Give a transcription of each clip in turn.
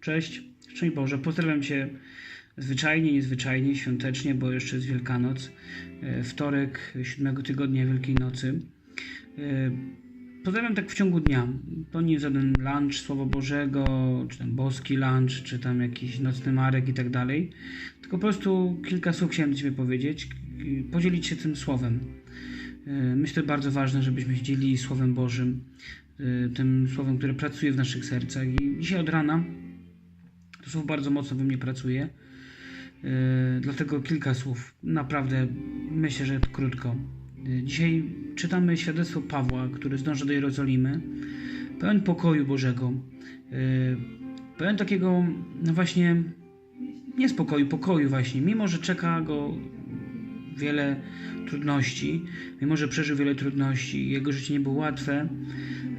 Cześć, szczęść Boże. Pozdrawiam Cię zwyczajnie, niezwyczajnie, świątecznie, bo jeszcze jest Wielkanoc. E, Wtorek siódmego tygodnia Wielkiej Nocy. E, Pozdrawiam tak w ciągu dnia. To nie żaden lunch Słowa Bożego, czy tam boski lunch, czy tam jakiś nocny marek i tak dalej. Tylko po prostu kilka słów chciałem Ciebie powiedzieć, podzielić się tym słowem. E, Myślę, bardzo ważne, żebyśmy się dzielili Słowem Bożym, tym Słowem, które pracuje w naszych sercach. I dzisiaj od rana to słowo bardzo mocno we mnie pracuje. Yy, dlatego kilka słów. Naprawdę myślę, że krótko. Yy, dzisiaj czytamy świadectwo Pawła, który zdąży do Jerozolimy, pełen pokoju Bożego, yy, pełen takiego, no właśnie, niespokoju, pokoju właśnie, mimo że czeka go wiele trudności, mimo że przeżył wiele trudności, jego życie nie było łatwe,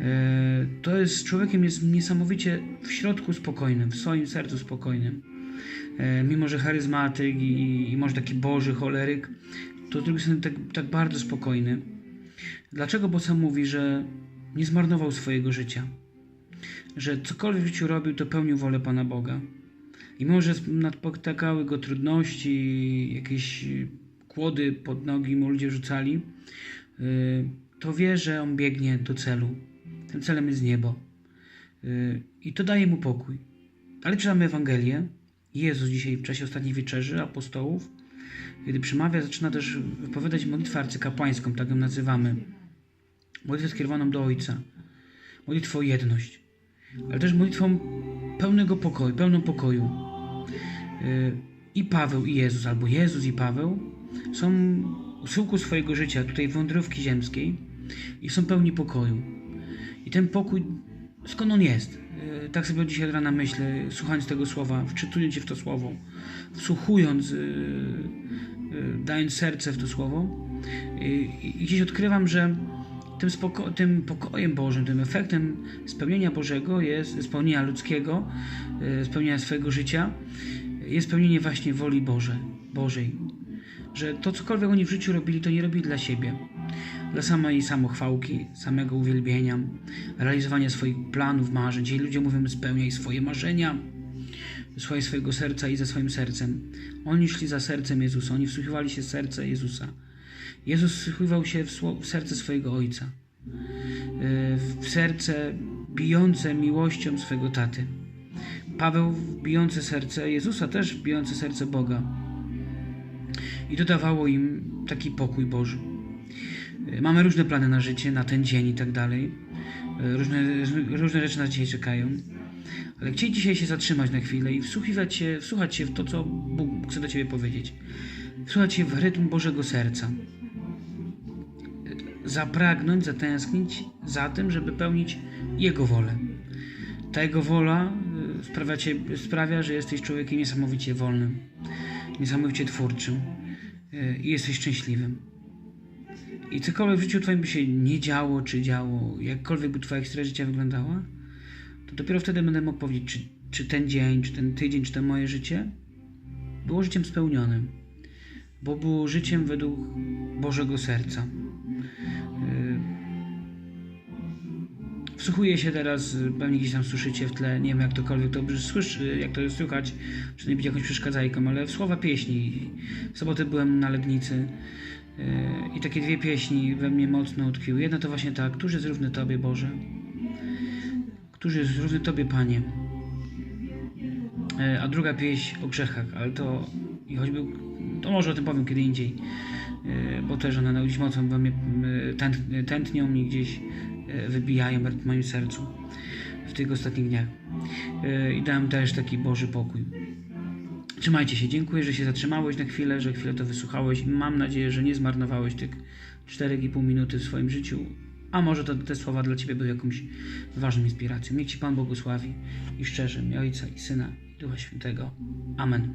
e, to jest człowiekiem jest niesamowicie w środku spokojnym, w swoim sercu spokojnym. E, Mimo, że charyzmatyk i, i może taki boży choleryk, to z drugiej strony tak, tak bardzo spokojny. Dlaczego? Bo sam mówi, że nie zmarnował swojego życia. Że cokolwiek w życiu robił, to pełnił wolę Pana Boga. I mimo, że napotkały go trudności, jakieś kłody pod nogi mu ludzie rzucali, y, to wie, że on biegnie do celu. Tym celem jest niebo. Y, I to daje mu pokój. Ale czytamy Ewangelię. Jezus dzisiaj w czasie ostatniej wieczerzy apostołów, kiedy przemawia, zaczyna też wypowiadać modlitwę arcykapłańską, tak ją nazywamy. Modlitwę skierowaną do Ojca. Modlitwę o jedność. Ale też modlitwą pełnego pokoju, pełną pokoju. Y, I Paweł i Jezus, albo Jezus i Paweł są u schyłku swojego życia, tutaj wędrówki ziemskiej i są pełni pokoju. I ten pokój, skąd on jest? Yy, Tak sobie dzisiaj od rana myślę, słuchając tego słowa, wczytując się w to słowo, wsłuchując, yy, yy, dając serce w to słowo. I gdzieś odkrywam, że tym, spoko- tym pokojem Bożym, tym efektem spełnienia Bożego jest, spełnienia ludzkiego, spełnienia swojego życia, jest spełnienie właśnie woli Boże, Bożej. Że to cokolwiek oni w życiu robili, to nie robili dla siebie. Dla samej samochwałki, samego uwielbienia, realizowania swoich planów, marzeń. Dzisiaj ludzie mówią, spełniaj swoje marzenia, słuchaj swojego serca i za swoim sercem. Oni szli za sercem Jezusa, oni wsłuchiwali się w serce Jezusa. Jezus wsłuchiwał się w, w serce swojego Ojca, Yy, w serce bijące miłością swego taty. Paweł bijące serce Jezusa, też bijące serce Boga. I to dawało im taki pokój Boży. Y, Mamy różne plany na życie, na ten dzień i tak dalej. Y, Różne, różne rzeczy nas dzisiaj czekają. Ale chcieli dzisiaj się zatrzymać na chwilę i wsłuchiwać się, wsłuchać się w to, co Bóg chce do Ciebie powiedzieć. Wsłuchać się w rytm Bożego serca. Zapragnąć, zatęsknić za tym, żeby pełnić Jego wolę. Ta Jego wola y, sprawia, sprawia, że jesteś człowiekiem niesamowicie wolnym, niesamowicie twórczym i jesteś szczęśliwym. I cokolwiek w życiu Twoim by się nie działo, czy działo, jakkolwiek by Twoja historia życia wyglądała, to dopiero wtedy będę mógł powiedzieć, czy, czy ten dzień, czy ten tydzień, czy to moje życie było życiem spełnionym, bo było życiem według Bożego serca. Wsłuchuję się teraz, y, pewnie gdzieś tam słyszycie w tle, nie wiem jak tokolwiek to słyszy, jak to słychać, czy nie być jakąś przeszkadzajką, ale słowa pieśni. W sobotę byłem na Lednicy yy, i takie dwie pieśni we mnie mocno utkwiły. Jedna to właśnie ta, Któż jest równy Tobie, Boże? Któż jest równy Tobie, Panie? Yy, A druga pieśń o grzechach, ale to i choćby, to może o tym powiem kiedy indziej, bo też one gdzieś mocno we mnie tęt, tętnią i gdzieś yy, wybijają w moim sercu w tych ostatnich dniach. Yy, I dałem też taki Boży pokój. Trzymajcie się, dziękuję, że się zatrzymałeś na chwilę, że chwilę to wysłuchałeś. Mam nadzieję, że nie zmarnowałeś tych 4,5 minuty w swoim życiu. A może to, te słowa dla Ciebie były jakąś ważną inspiracją. Niech Ci Pan błogosławi i szczerze, mi Ojca i Syna i Ducha Świętego. Amen.